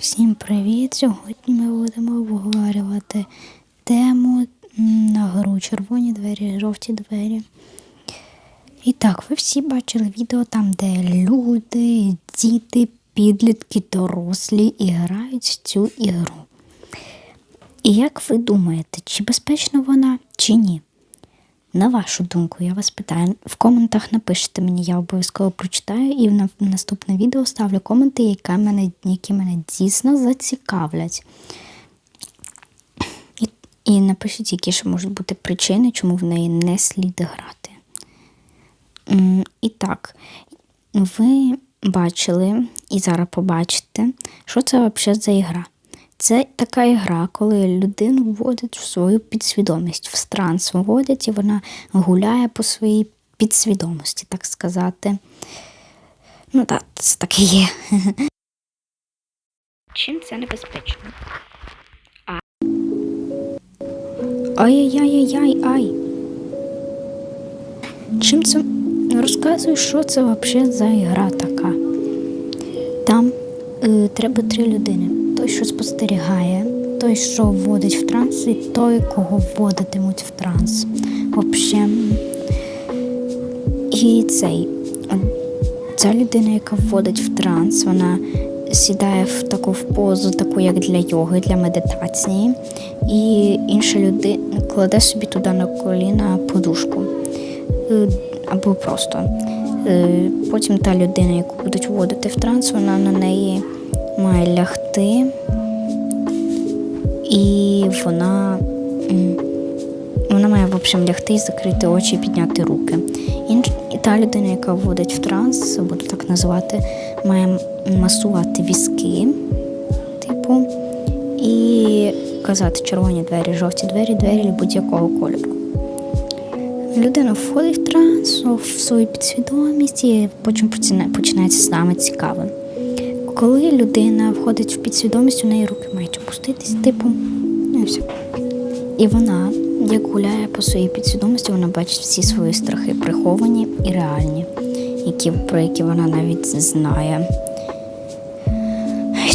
Всім привіт! Сьогодні ми будемо обговорювати тему на гру Червоні двері, жовті двері. І так, ви всі бачили відео там, де люди, діти, підлітки, дорослі і грають в цю ігру. І як ви думаєте, чи безпечна вона, чи ні? На вашу думку, я вас питаю. В коментах напишіть мені, я обов'язково прочитаю і в наступне відео ставлю коменти, які мене, які мене дійсно зацікавлять. І, і напишіть, які ще можуть бути причини, чому в неї не слід грати. І так, ви бачили і зараз побачите, що це взагалі за ігра. Це така ігра, коли людину вводять в свою підсвідомість, в транс вводять, і вона гуляє по своїй підсвідомості, так сказати. Ну так, це так і є. Чим це небезпечно? Ай-яй-яй-яй, ай. Чим це розказуй, що це взагалі за ігра така? Там е, треба три людини: той, що спостерігає, той, що вводить в транс, і той, кого вводитимуть в транс. Взагалі. І цей. Ця людина, яка вводить в транс, вона сідає в таку в позу, таку як для йоги, для медитації, і інша людина кладе собі туди на коліна подушку. Е, Або просто. Е, Потім та людина, яку будуть вводити в транс, вона на неї має лягти, і вона, вона має в общем, лягти закрити очі і підняти руки. Інш, і та людина, яка вводить в транс, буду так називати, має масувати візки, типу, і казати червоні двері, жовті двері, двері будь-якого кольору. Людина входить в транс, в свою підсвідомість, і потім почина- починається саме цікаве. Коли людина входить в підсвідомість, у неї руки мають опуститись, типу, ну і все. І вона, як гуляє по своїй підсвідомості, вона бачить всі свої страхи приховані і реальні, які, про які вона навіть знає.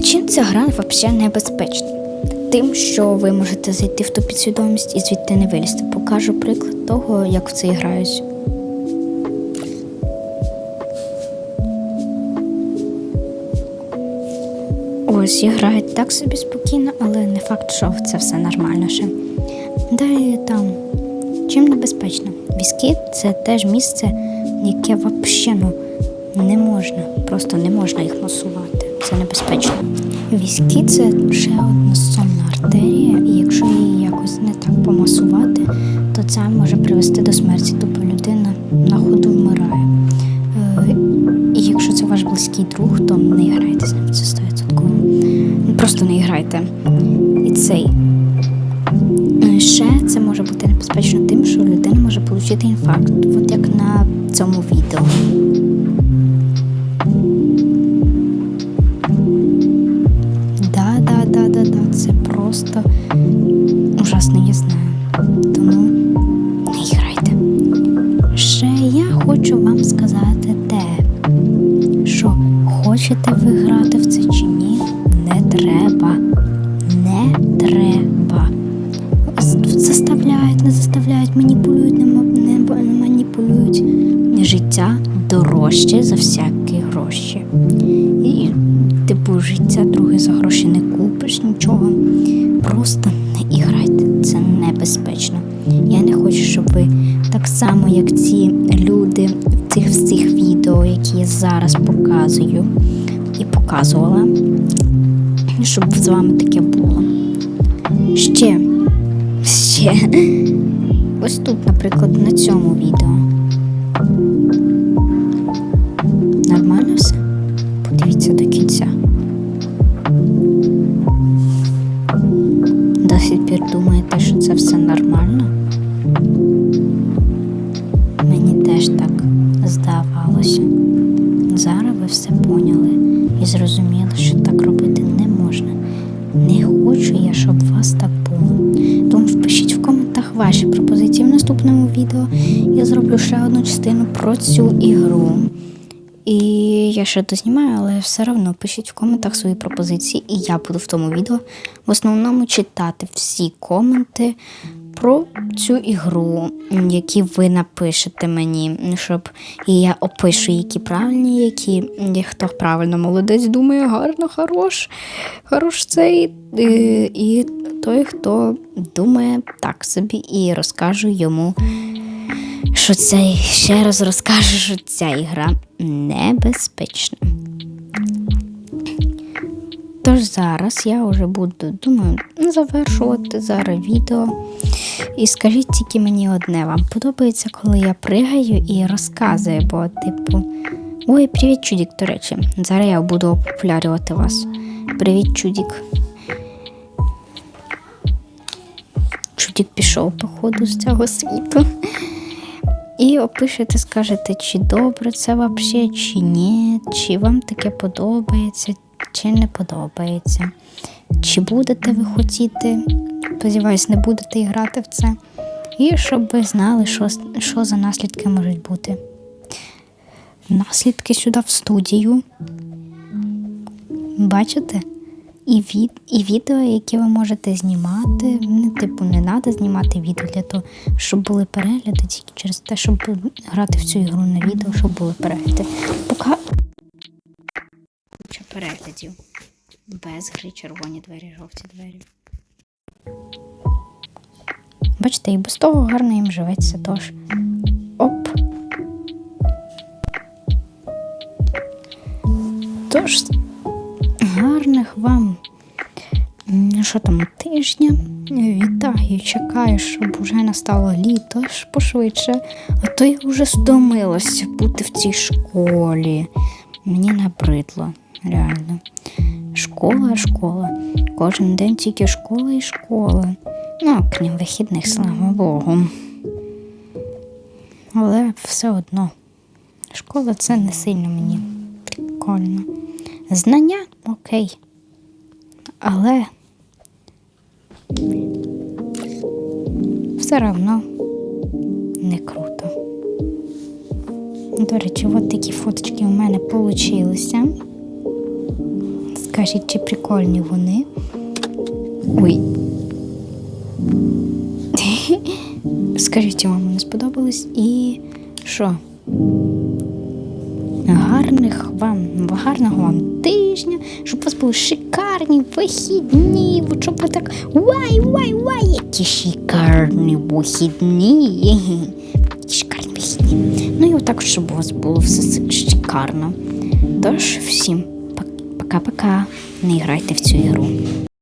Чим ця гра взагалі небезпечна? Тим, що ви можете зайти в ту підсвідомість і звідти не вилізти. Покажу приклад того, як в це грають. Ось грають так собі спокійно, але не факт, що це все нормально ще. Далі там, чим небезпечно? Візки це теж місце, яке взагалі ну, не можна, просто не можна їх масувати. Це небезпечно. Візки це ще одна сонна артерія, і якщо її якось не так помасувати, то це може привести до смерті, тобто людина на ходу вмирає. Якщо ваш близький друг, то не грайте з ним, це 100%. Ну, Просто не грайте. І цей. Е, Ще це може бути небезпечно тим, що людина може отримати інфаркт, от як на цьому відео. Да, да, да, да, да. Це просто хочете ви грати в це чи ні, не треба. Не треба. Заставляють, не заставляють, маніпулюють, не, маніпулюють. Життя дорожче за всякі гроші. І, типу, життя друге за гроші не купиш нічого. Просто не іграйте. Це небезпечно. Я не хочу, щоб ви так само, як ці люди в цих всіх відео, які я зараз показую показувала, щоб з вами таке було. Ще, ще. Ось тут, наприклад, на цьому відео. Нормально все? Подивіться до кінця. До сих пір думаєте, що це все нормально? Мені теж так здавалося. Зараз ви все поняли і зрозуміли, що так робити не можна. Не хочу я, щоб вас так було. Тому впишіть в коментах ваші пропозиції в наступному відео. Я зроблю ще одну частину про цю ігру. І я ще дознімаю, але все одно пишіть в коментах свої пропозиції, і я буду в тому відео в основному читати всі коменти про цю ігру, які ви напишете мені, щоб і я опишу, які правильні, які хто правильно молодець думає, гарно, хорош, хорош цей. е, І той, хто думає так собі, і розкажу йому що це ще раз розкажу, що ця ігра небезпечна. Тож зараз я вже буду, думаю, завершувати зараз відео. І скажіть тільки мені одне, вам подобається, коли я пригаю і розказую, бо, типу, ой, привіт, чудік, до речі. Зараз я буду опопулярювати вас. Привіт, чудік. Чудік пішов, походу, з цього світу. І опишете, скажете, чи добре це взагалі, чи ні, чи вам таке подобається, чи не подобається. Чи будете ви хотіти, сподіваюсь, не будете грати в це. І щоб ви знали, що, що за наслідки можуть бути. Наслідки сюди в студію. Бачите? І, від, і відео, які ви можете знімати. Не, типу, не треба знімати відео для того, щоб були перегляди, тільки через те, щоб грати в цю ігру на відео, щоб були перегляди. Поки куча. Без гри червоні двері, жовті двері. Бачите, і без того гарно їм живеться, тож. Оп. Тож, гарних вам що там тижня. Вітаю, чекаю, щоб вже настало літо, аж пошвидше. А то я вже стомилася бути в цій школі. Мені набридло, реально. Школа, школа. Кожен день тільки школа і школа. Ну, окрім вихідних, слава Богу. Але все одно. Школа це не сильно мені прикольно. Знання окей. Але все одно не круто. До речі, от такі фоточки у мене получилися. Скажіть, чи прикольні вони? Ой. Скажіть, вам вони сподобались і що? Гарних вам, гарного вам тижня, щоб у вас були шикарні вихідні, щоб ви так вай, вай, вай, які шикарні вихідні. Шикарні вихідні. Ну і отак, щоб у вас було все шикарно. Тож всім пока-пока. Не грайте в цю ігру.